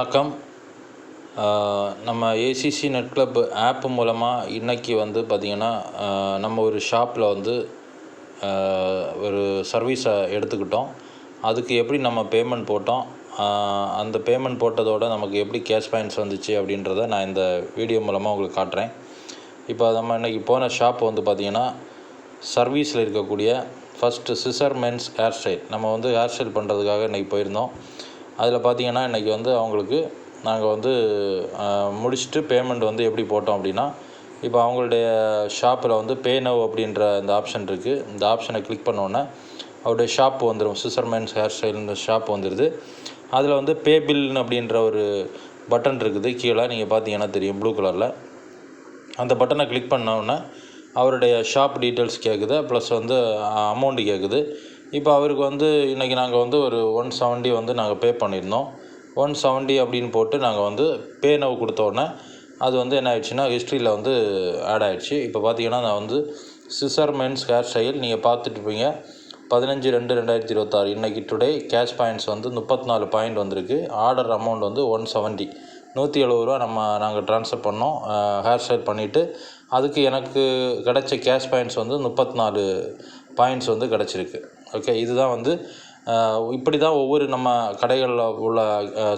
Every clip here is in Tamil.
வணக்கம். நம்ம ஏசிசி நெட் கிளப் ஆப் மூலமாக இன்றைக்கி வந்து பார்த்திங்கன்னா நம்ம ஒரு ஷாப்பில் வந்து ஒரு சர்வீஸை எடுத்துக்கிட்டோம். அதுக்கு எப்படி நம்ம பேமெண்ட் போட்டோம்? அந்த பேமெண்ட் போட்டதோட நமக்கு எப்படி கேஷ் பாயிண்ட்ஸ் வந்துச்சு அப்படின்றத நான் இந்த வீடியோ மூலமாக உங்களுக்கு காட்டுறேன். இப்போ நம்ம இன்றைக்கி போன ஷாப் வந்து பார்த்திங்கன்னா சர்வீஸில் இருக்கக்கூடிய first scissor men's hair style நம்ம வந்து ஹேர் ஸ்டைல் பண்ணுறதுக்காக இன்றைக்கி போயிருந்தோம். அதில் பார்த்தீங்கன்னா இன்றைக்கி வந்து அவங்களுக்கு நாங்கள் வந்து முடிச்சுட்டு பேமெண்ட் வந்து எப்படி போட்டோம் அப்படின்னா இப்போ அவங்களுடைய ஷாப்பில் வந்து பே நவ் அப்படின்ற இந்த ஆப்ஷன் இருக்குது இந்த ஆப்ஷனை கிளிக் பண்ணோன்னே அவருடைய ஷாப் வந்துடும் சிசர்மேன்ஸ் ஹேர் ஸ்டைல்னு ஷாப் வந்துடுது அதில் வந்து பே பில்னு அப்படின்ற ஒரு பட்டன் இருக்குது. கீழே நீங்கள் பார்த்தீங்கன்னா தெரியும் ப்ளூ கலரில் அந்த பட்டனை கிளிக் பண்ணோன்னே அவருடைய ஷாப் டீட்டெயில்ஸ் கேட்குது ப்ளஸ் வந்து அமௌண்ட்டு கேட்குது இப்போ அவருக்கு வந்து இன்றைக்கி நாங்கள் வந்து ஒரு ஒன் செவன்ட்டி வந்து நாங்கள் பே பண்ணியிருந்தோம். ஒன் செவன்ட்டி அப்படின்னு போட்டு நாங்கள் வந்து பே நவ் கொடுத்தோடனே அது வந்து என்ன ஆயிடுச்சுன்னா ஹிஸ்ட்ரியில் வந்து ஆட் ஆகிடுச்சு இப்போ பார்த்தீங்கன்னா நான் வந்து சிசர் மென்ஸ் ஹேர் ஸ்டைல் நீங்கள் பார்த்துட்ருப்பீங்க பதினஞ்சு ரெண்டு ரெண்டாயிரத்தி இருபத்தாறு இன்றைக்கி டுடே கேஷ் பாயிண்ட்ஸ் வந்து முப்பத்தி நாலு பாயிண்ட் வந்திருக்கு. ஆர்டர் அமௌண்ட் வந்து ஒன் செவன்ட்டி நூற்றி எழுபது ரூபா நம்ம நாங்கள் ட்ரான்ஸ்ஃபர் பண்ணோம். ஹேர் ஸ்டைல் பண்ணிவிட்டு அதுக்கு எனக்கு கிடைச்ச கேஷ் பாயிண்ட்ஸ் வந்து முப்பத்தி நாலு பாயிண்ட்ஸ் வந்து கிடச்சிருக்கு. ஓகே இதுதான் வந்து இப்படி தான் ஒவ்வொரு நம்ம கடைகளில் உள்ள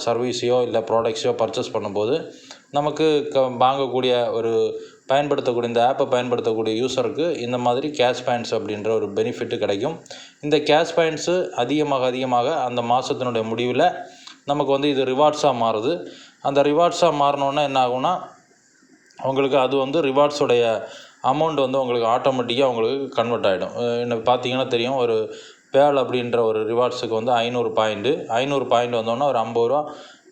சர்வீஸையோ இல்லை ப்ராடக்ட்ஸையோ பர்ச்சேஸ் பண்ணும்போது நமக்கு க வாங்கக்கூடிய ஒரு பயன்படுத்தக்கூடிய இந்த ஆப்பை பயன்படுத்தக்கூடிய யூஸருக்கு இந்த மாதிரி கேஷ் பாயிண்ட்ஸ் அப்படின்ற ஒரு பெனிஃபிட்டு கிடைக்கும். இந்த கேஷ் பாயிண்ட்ஸு அதிகமாக அதிகமாக அந்த மாதத்தினுடைய முடிவில் நமக்கு வந்து இது ரிவார்ட்ஸாக மாறுது. அந்த ரிவார்ட்ஸாக மாறினோன்னே என்ன ஆகும்னா உங்களுக்கு அது வந்து ரிவார்ட்ஸுடைய அமௌண்ட் வந்து உங்களுக்கு ஆட்டோமேட்டிக்காக உங்களுக்கு கன்வெர்ட் ஆகிடும் என்ன பார்த்தீங்கன்னா தெரியும் ஒரு பேல் அப்படின்ற ஒரு ரிவார்ட்ஸுக்கு வந்து ஐநூறு பாயிண்ட்டு ஐநூறு பாயிண்ட் வந்தோடனே ஒரு ஐம்பது ரூபா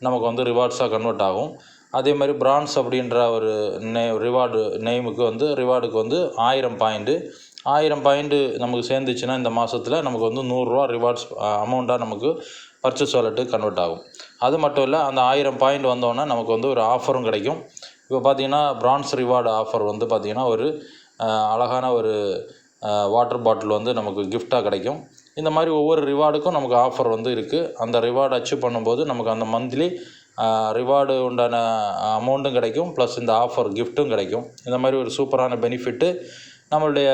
நமக்கு வந்து ரிவார்ட்ஸாக கன்வெர்ட் ஆகும். அதே மாதிரி பிரான்ஸ் அப்படின்ற ஒரு நே ரிவார்டு நேமுக்கு வந்து ரிவார்டுக்கு வந்து ஆயிரம் பாயிண்ட்டு ஆயிரம் பாயிண்ட்டு நமக்கு சேர்ந்துச்சுன்னா இந்த மாதத்தில் நமக்கு வந்து நூறுரூவா ரிவார்ட்ஸ் அமௌண்ட்டாக நமக்கு பர்ச்சேஸ் வாலெட்டு கன்வெர்ட் ஆகும். அது மட்டும் இல்லை அந்த ஆயிரம் பாயிண்ட் வந்தோடனே நமக்கு வந்து ஒரு ஆஃபரும் கிடைக்கும். இப்போ பார்த்தீங்கன்னா ப்ரான்ஸ் ரிவார்டு ஆஃபர் வந்து பார்த்திங்கன்னா ஒரு அழகான ஒரு வாட்டர் பாட்டில் வந்து நமக்கு கிஃப்டாக கிடைக்கும். இந்த மாதிரி ஒவ்வொரு ரிவார்டுக்கும் நமக்கு ஆஃபர் வந்து இருக்குது அந்த ரிவார்டு அச்சீவ் பண்ணும்போது நமக்கு அந்த மந்த்லி ரிவார்டு உண்டான அமௌண்ட்டும் கிடைக்கும். ப்ளஸ் இந்த ஆஃபர் கிஃப்ட்டும் கிடைக்கும். இந்த மாதிரி ஒரு சூப்பரான பெனிஃபிட்டு நம்மளுடைய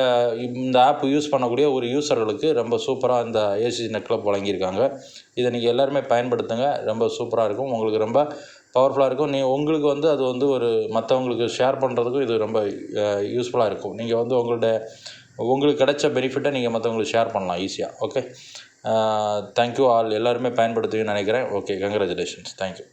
இந்த ஆப் யூஸ் பண்ணக்கூடிய ஒரு யூஸர்களுக்கு ரொம்ப சூப்பராக இந்த ஏசி நெட் கிளப் வழங்கியிருக்காங்க. இதை நீங்கள் எல்லாருமே பயன்படுத்துங்க. ரொம்ப சூப்பராக இருக்கும். உங்களுக்கு ரொம்ப பவர்ஃபுல்லாக இருக்கும். நீ உங்களுக்கு வந்து அது வந்து ஒரு மற்றவங்களுக்கு ஷேர் பண்ணுறதுக்கும் இது ரொம்ப யூஸ்ஃபுல்லாக இருக்கும். நீங்கள் வந்து உங்கள்ட்ட உங்களுக்கு கிடைச்ச பெனிஃபிட்டை நீங்கள் மற்றவங்களுக்கு ஷேர் பண்ணலாம் ஈஸியாக ஓகே தேங்க்யூ ஆல் எல்லாருமே பயன்படுத்துவீங்கன்னு நினைக்கிறேன். Okay congratulations thank you